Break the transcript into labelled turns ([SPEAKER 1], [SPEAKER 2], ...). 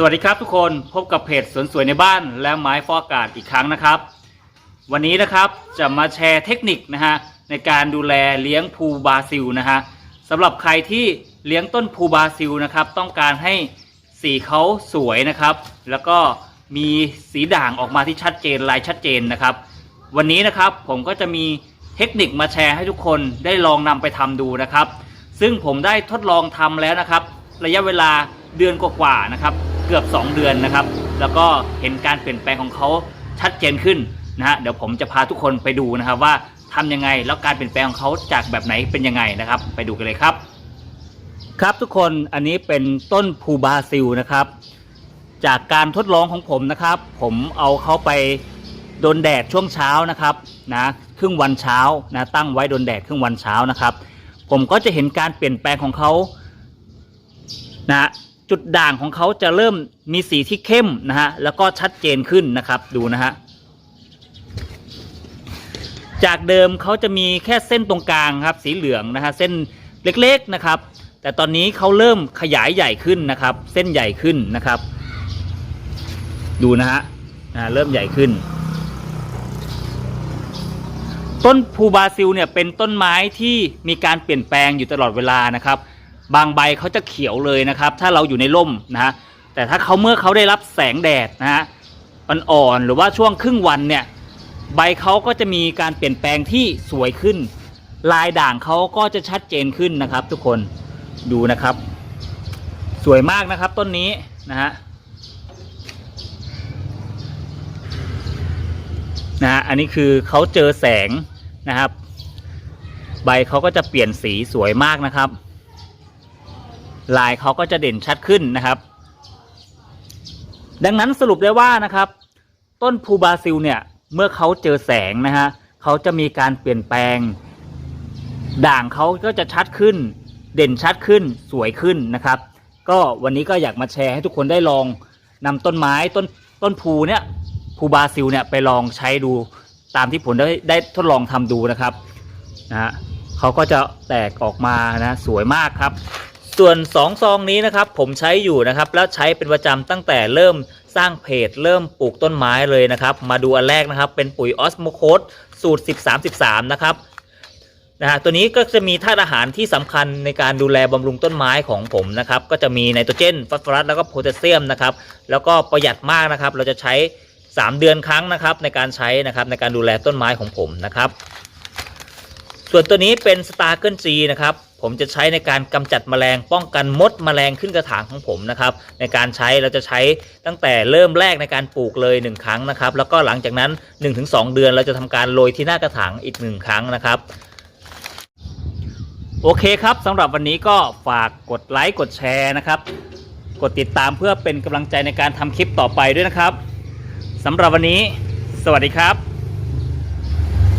[SPEAKER 1] สวัสดีครับทุกคนพบกับเพจสวนสวยในบ้านและไม้ฟอกอากาศอีกครั้งนะครับ วันนี้นะครับจะมาแชร์เทคนิคนะฮะในการดูแลเลี้ยงภูบาซิลนะฮะสำหรับใครที่เลี้ยงต้นภูบาซิลนะครับ ต้องการให้สีเขาสวยนะครับ แล้วก็มีสีด่างออกมาที่ชัดเจนลายชัดเจนนะครับ วันนี้นะครับผมก็จะมีเทคนิคมาแชร์ให้ทุกคนได้ลองนำไปทำดูนะครับ ซึ่งผมได้ทดลองทำแล้วนะครับ ระยะเวลาเดือนกว่าๆนะครับ เกือบ 2 เดือนนะครับ แล้วก็เห็นการเปลี่ยนแปลงของเขาชัดเจนขึ้นนะฮะเดี๋ยวผมจะพาทุกคนไปดูนะครับว่าทำยังไงแล้วการเปลี่ยนแปลงของเขาจากแบบไหนเป็นยังไงนะครับ ไปดูกันเลยครับ ครับทุกคนอันนี้เป็นต้นภูบราซิลนะครับ จากการทดลองของผมนะครับ ผมเอาเขาไปโดนแดดช่วงเช้านะครับนะครึ่งวันเช้านะตั้งไว้โดนแดดครึ่งวันเช้านะครับ ผมก็จะเห็นการเปลี่ยนแปลงของเขานะ จุดด่างของเขาจะเริ่มมีสีที่เข้มนะฮะแล้วก็ชัดเจนขึ้นนะครับดูนะฮะจากเดิมเขาจะมีแค่เส้นตรงกลางครับสีเหลืองนะฮะเส้นเล็กๆนะครับ แต่ตอนนี้เขาเริ่มขยายใหญ่ขึ้นนะครับ เส้นใหญ่ขึ้นนะครับ ดูนะฮะเริ่มใหญ่ขึ้น ต้นภูบราซิลเนี่ยเป็นต้นไม้ที่มีการเปลี่ยนแปลงอยู่ตลอดเวลานะครับ บางใบเขาจะเขียวเลยนะครับ ถ้าเราอยู่ในร่มนะฮะแต่ถ้าเขาเมื่อเขาได้รับแสงแดดนะฮะอ่อนๆหรือว่าช่วงครึ่งวันเนี่ยใบเขาก็จะมีการเปลี่ยนแปลงที่สวยขึ้น ลายด่างเขาก็จะชัดเจนขึ้นนะครับ ทุกคนดูนะครับ สวยมากนะครับต้นนี้นะฮะนะฮะอันนี้คือเขาเจอแสงนะครับ ใบเขาก็จะเปลี่ยนสีสวยมากนะครับ ลายเขาก็จะเด่นชัดขึ้นนะครับ ดังนั้นสรุปได้ว่านะครับ ต้นภูบราซิลเนี่ยเมื่อเขาเจอแสงนะฮะเขาจะมีการเปลี่ยนแปลง ด่างเขาก็จะชัดขึ้น เด่นชัดขึ้นสวยขึ้นนะครับ ก็วันนี้ก็อยากมาแชร์ให้ทุกคนได้ลองนำต้นไม้ต้นต้นภูเนี่ยภูบราซิลเนี่ยไปลองใช้ดูตามที่ผมได้ได้ทดลองทำดูนะครับนะฮะเขาก็จะแตกออกมานะสวยมากครับ ส่วน2ซองนี้นะครับผมใช้อยู่นะครับแล้วใช้เป็นประจำตั้งแต่เริ่มสร้างเพจเริ่มปลูกต้นไม้เลยนะครับ มาดูอันแรกนะครับ เป็นปุ๋ยออสโมโคสสูตร 13-13 นะครับนะฮะตัวนี้ก็จะมีธาตุอาหารที่สำคัญในการดูแลบำรุงต้นไม้ของผมนะครับ ก็จะมีไนโตรเจนฟอสฟอรัสแล้วก็โพแทสเซียมนะครับ แล้วก็ประหยัดมากนะครับ เราจะใช้ 3 เดือนครั้งนะครับ ในการใช้นะครับในการดูแลต้นไม้ของผมนะครับ ส่วนตัวนี้เป็นสตาร์เกิลจีนะครับ ผมจะใช้ในการกำจัดแมลงป้องกันมดแมลงขึ้นกระถางของผมนะครับ ในการใช้เราจะใช้ตั้งแต่เริ่มแรกในการปลูกเลย 1 ครั้งนะครับ แล้วก็หลังจากนั้น 1-2 เดือนเราจะทำการโรยที่หน้ากระถางอีก 1 ครั้งนะครับโอเคครับสำหรับวันนี้ก็ฝากกดไลค์กดแชร์นะครับ กดติดตามเพื่อเป็นกำลังใจในการทำคลิปต่อไปด้วยนะครับสำหรับวันนี้ สวัสดีครับ